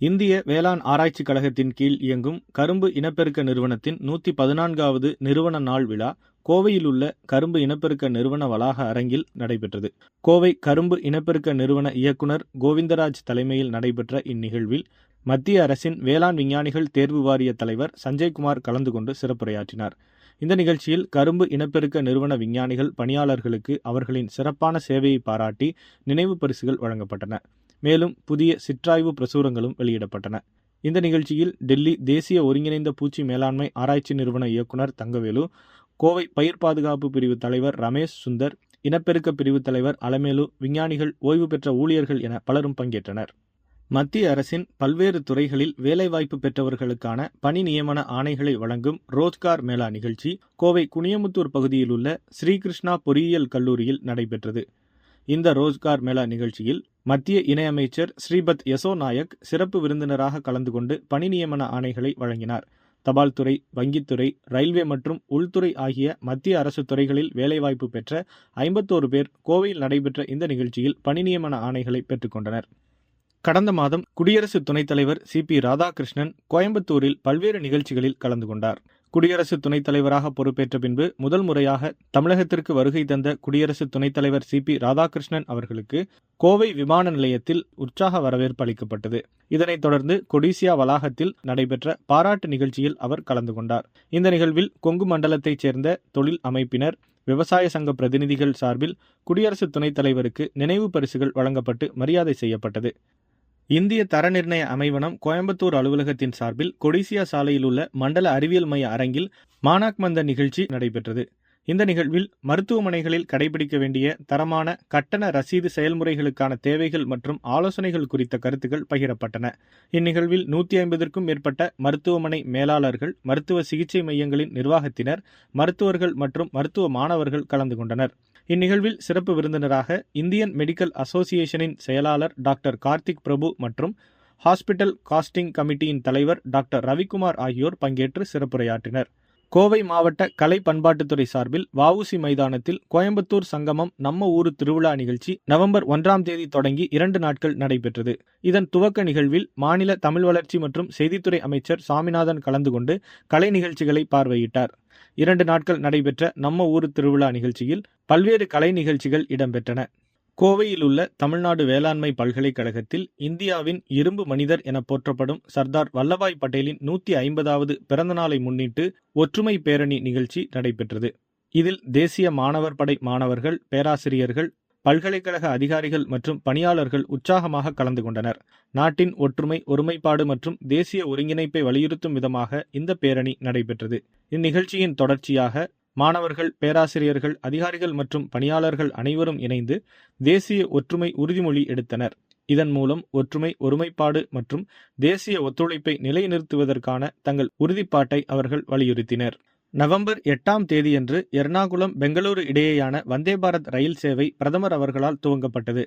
இந்திய வேளாண் ஆராய்ச்சிக் கழகத்தின் கீழ் இயங்கும் கரும்பு இனப்பெருக்க நிறுவனத்தின் நூற்றி பதினான்காவது நிறுவன நாள் விழா கோவையில் உள்ள கரும்பு இனப்பெருக்க நிறுவன வளாக அரங்கில் நடைபெற்றது. கோவை கரும்பு இனப்பெருக்க நிறுவன இயக்குனர் கோவிந்தராஜ் தலைமையில் நடைபெற்ற இந்நிகழ்வில் மத்திய அரசின் வேளாண் விஞ்ஞானிகள் தேர்வு வாரிய தலைவர் சஞ்சய்குமார் கலந்து கொண்டு சிறப்புரையாற்றினார். இந்த நிகழ்ச்சியில் கரும்பு இனப்பெருக்க நிறுவன விஞ்ஞானிகள் பணியாளர்களுக்கு அவர்களின் சிறப்பான சேவையை பாராட்டி நினைவு பரிசுகள் வழங்கப்பட்டன. மேலும் புதிய சிற்றாய்வு பிரசுரங்களும் வெளியிடப்பட்டன. இந்த நிகழ்ச்சியில் டெல்லி தேசிய ஒருங்கிணைந்த பூச்சி மேலாண்மை ஆராய்ச்சி நிறுவன இயக்குனர் தங்கவேலு கோவை பயிர் பாதுகாப்பு பிரிவு தலைவர் ரமேஷ் சுந்தர் இனப்பெருக்க பிரிவு தலைவர் அலமேலு விஞ்ஞானிகள் ஓய்வு பெற்ற ஊழியர்கள் என பலரும் பங்கேற்றனர். மத்திய அரசின் பல்வேறு துறைகளில் வேலைவாய்ப்பு பெற்றவர்களுக்கான பணி நியமன ஆணைகளை வழங்கும் ரோஜ்கார் மேளா நிகழ்ச்சி கோவை குனியமுத்தூர் பகுதியில் உள்ள ஸ்ரீகிருஷ்ணா பொறியியல் கல்லூரியில் நடைபெற்றது. இந்த ரோஜ்கார் மேளா நிகழ்ச்சியில் மத்திய இணையமைச்சர் ஸ்ரீபத் யசோ நாயக் சிறப்பு விருந்தினராக கலந்து கொண்டு பணி நியமன ஆணைகளை வழங்கினார். தபால் துறை வங்கித்துறை ரயில்வே மற்றும் உள்துறை ஆகிய மத்திய அரசு துறைகளில் வேலைவாய்ப்பு பெற்ற ஐம்பத்தோரு பேர் கோவையில் நடைபெற்ற இந்த நிகழ்ச்சியில் பணி நியமன ஆணைகளை பெற்றுக்கொண்டனர் கடந்த மாதம் குடியரசு துணைத் தலைவர் சி பி ராதாகிருஷ்ணன் கோயம்புத்தூரில் பல்வேறு நிகழ்ச்சிகளில் கலந்து கொண்டார். குடியரசு துணைத் தலைவராக பொறுப்பேற்ற பின்பு முதல் முறையாக தமிழகத்திற்கு வருகை தந்த குடியரசு துணைத் தலைவர் சி பி ராதாகிருஷ்ணன் அவர்களுக்கு கோவை விமான நிலையத்தில் உற்சாக வரவேற்பு அளிக்கப்பட்டது. இதனைத் தொடர்ந்து கொடிசியா வளாகத்தில் நடைபெற்ற பாராட்டு நிகழ்ச்சியில் அவர் கலந்து கொண்டார். இந்த நிகழ்வில் கொங்கு மண்டலத்தைச் சேர்ந்த தொழில் அமைப்பினர் விவசாய சங்க பிரதிநிதிகள் சார்பில் குடியரசு துணைத் தலைவருக்கு நினைவு பரிசுகள் வழங்கப்பட்டு மரியாதை செய்யப்பட்டது. இந்திய தர நிர்ணய அமைவனம் கோயம்புத்தூர் அலுவலகத்தின் சார்பில் கொடிசியா சாலையில் உள்ள மண்டல அறிவியல் மைய அரங்கில் மானாக் மந்த நிகழ்ச்சி நடைபெற்றது. இந்த நிகழ்வில் மருத்துவமனைகளில் கடைபிடிக்க வேண்டிய தரமான கட்டண ரசீது செயல்முறைகளுக்கான தேவைகள் மற்றும் ஆலோசனைகள் குறித்த கருத்துக்கள் பகிரப்பட்டன. இந்நிகழ்வில் நூற்றி ஐம்பதற்கும் மேற்பட்ட மருத்துவமனை மேலாளர்கள் மருத்துவ சிகிச்சை மையங்களின் நிர்வாகத்தினர் மருத்துவர்கள் மற்றும் மருத்துவ மாணவர்கள் கலந்து கொண்டனர். இந்நிகழ்வில் சிறப்பு விருந்தினராக இந்தியன் மெடிக்கல் அசோசியேஷனின் செயலாளர் டாக்டர் கார்த்திக் பிரபு மற்றும் ஹாஸ்பிட்டல் காஸ்டிங் கமிட்டியின் தலைவர் டாக்டர் ரவிக்குமார் ஆகியோர் பங்கேற்று சிறப்புரையாற்றினர். கோவை மாவட்ட கலை பண்பாட்டுத்துறை சார்பில் வஉசி மைதானத்தில் கோயம்புத்தூர் சங்கமம் நம்ம ஊரு திருவிழா நிகழ்ச்சி நவம்பர் ஒன்றாம் தேதி தொடங்கி இரண்டு நாட்கள் நடைபெற்றது. இதன் துவக்க நிகழ்வில் மாநில தமிழ் வளர்ச்சி மற்றும் செய்தித்துறை அமைச்சர் சாமிநாதன் கலந்து கொண்டு கலை நிகழ்ச்சிகளை பார்வையிட்டார். இரண்டு நாட்கள் நடைபெற்ற நம்ம ஊரு திருவிழா நிகழ்ச்சியில் பல்வேறு கலை நிகழ்ச்சிகள் இடம்பெற்றன. கோவையில் உள்ள தமிழ்நாடு வேளாண்மை பல்கலைக்கழகத்தில் இந்தியாவின் இரும்பு மனிதர் என போற்றப்படும் சர்தார் வல்லபாய் பட்டேலின் நூத்தி ஐம்பதாவது பிறந்த நாளை முன்னிட்டு ஒற்றுமை பேரணி நிகழ்ச்சி நடைபெற்றது. இதில் தேசிய மாணவர் படை மாணவர்கள் பேராசிரியர்கள் பல்கலைக்கழக அதிகாரிகள் மற்றும் பணியாளர்கள் உற்சாகமாக கலந்து கொண்டனர். நாட்டின் ஒற்றுமை ஒருமைப்பாடு மற்றும் தேசிய ஒருங்கிணைப்பை வலியுறுத்தும் விதமாக இந்த பேரணி நடைபெற்றது. இந்நிகழ்ச்சியின் தொடர்ச்சியாக மாணவர்கள் பேராசிரியர்கள் அதிகாரிகள் மற்றும் பணியாளர்கள் அனைவரும் இணைந்து தேசிய ஒற்றுமை உறுதிமொழி எடுத்தனர். இதன் மூலம் ஒற்றுமை ஒருமைப்பாடு மற்றும் தேசிய ஒத்துழைப்பை நிலைநிறுத்துவதற்கான தங்கள் உறுதிப்பாட்டை அவர்கள் வலியுறுத்தினர். நவம்பர் எட்டாம் தேதியன்று எர்ணாகுளம் பெங்களூரு இடையேயான வந்தே பாரத் ரயில் சேவை பிரதமர் அவர்களால் துவங்கப்பட்டது.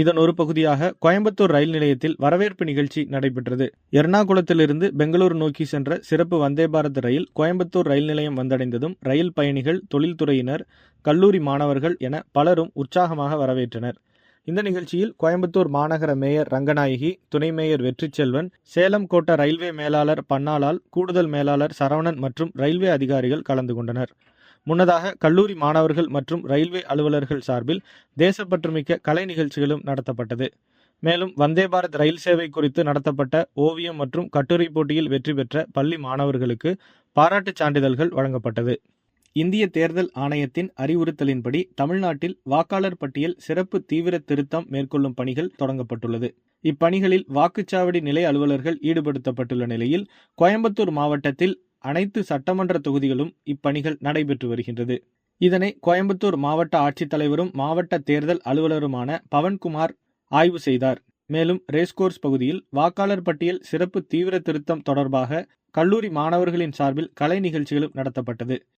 இதன் ஒரு பகுதியாக கோயம்புத்தூர் ரயில் நிலையத்தில் வரவேற்பு நிகழ்ச்சி நடைபெற்றது. எர்ணாகுளத்திலிருந்து பெங்களூரு நோக்கி சென்ற சிறப்பு வந்தே பாரத் ரயில் கோயம்புத்தூர் ரயில் நிலையம் வந்தடைந்ததும் ரயில் பயணிகள் தொழில்துறையினர் கல்லூரி மாணவர்கள் என பலரும் உற்சாகமாக வரவேற்றனர். இந்த நிகழ்ச்சியில் கோயம்புத்தூர் மாநகர மேயர் ரங்கநாயகி துணை மேயர் வெற்றிச்செல்வன் சேலம் கோட்ட ரயில்வே மேலாளர் பன்னாலால் கூடுதல் மேலாளர் சரவணன் மற்றும் ரயில்வே அதிகாரிகள் கலந்து கொண்டனர். முன்னதாக கல்லூரி மாணவர்கள் மற்றும் ரயில்வே அலுவலர்கள் சார்பில் தேசப்பற்றுமிக்க கலை நிகழ்ச்சிகளும் நடத்தப்பட்டது. மேலும் வந்தே பாரத் ரயில் சேவை குறித்து நடத்தப்பட்ட ஓவியம் மற்றும் கட்டுரை போட்டியில் வெற்றி பெற்ற பள்ளி மாணவர்களுக்கு பாராட்டுச் சான்றிதழ்கள் வழங்கப்பட்டது. இந்திய தேர்தல் ஆணையத்தின் அறிவுறுத்தலின்படி தமிழ்நாட்டில் வாக்காளர் பட்டியல் சிறப்பு தீவிர திருத்தம் மேற்கொள்ளும் பணிகள் தொடங்கப்பட்டுள்ளது. இப்பணிகளில் வாக்குச்சாவடி நிலை அலுவலர்கள் ஈடுபடுத்தப்பட்டுள்ள நிலையில் கோயம்புத்தூர் மாவட்டத்தில் அனைத்து சட்டமன்ற தொகுதிகளும் இப்பணிகள் நடைபெற்று வருகின்றது. இதனை கோயம்புத்தூர் மாவட்ட ஆட்சித்தலைவரும் மாவட்ட தேர்தல் அலுவலருமான பவன்குமார் ஆய்வு செய்தார். மேலும் ரேஸ்கோர்ஸ் பகுதியில் வாக்காளர் பட்டியல் சிறப்பு தீவிர திருத்தம் தொடர்பாக கல்லூரி மாணவர்களின் சார்பில் கலை நிகழ்ச்சிகளும் நடத்தப்பட்டது.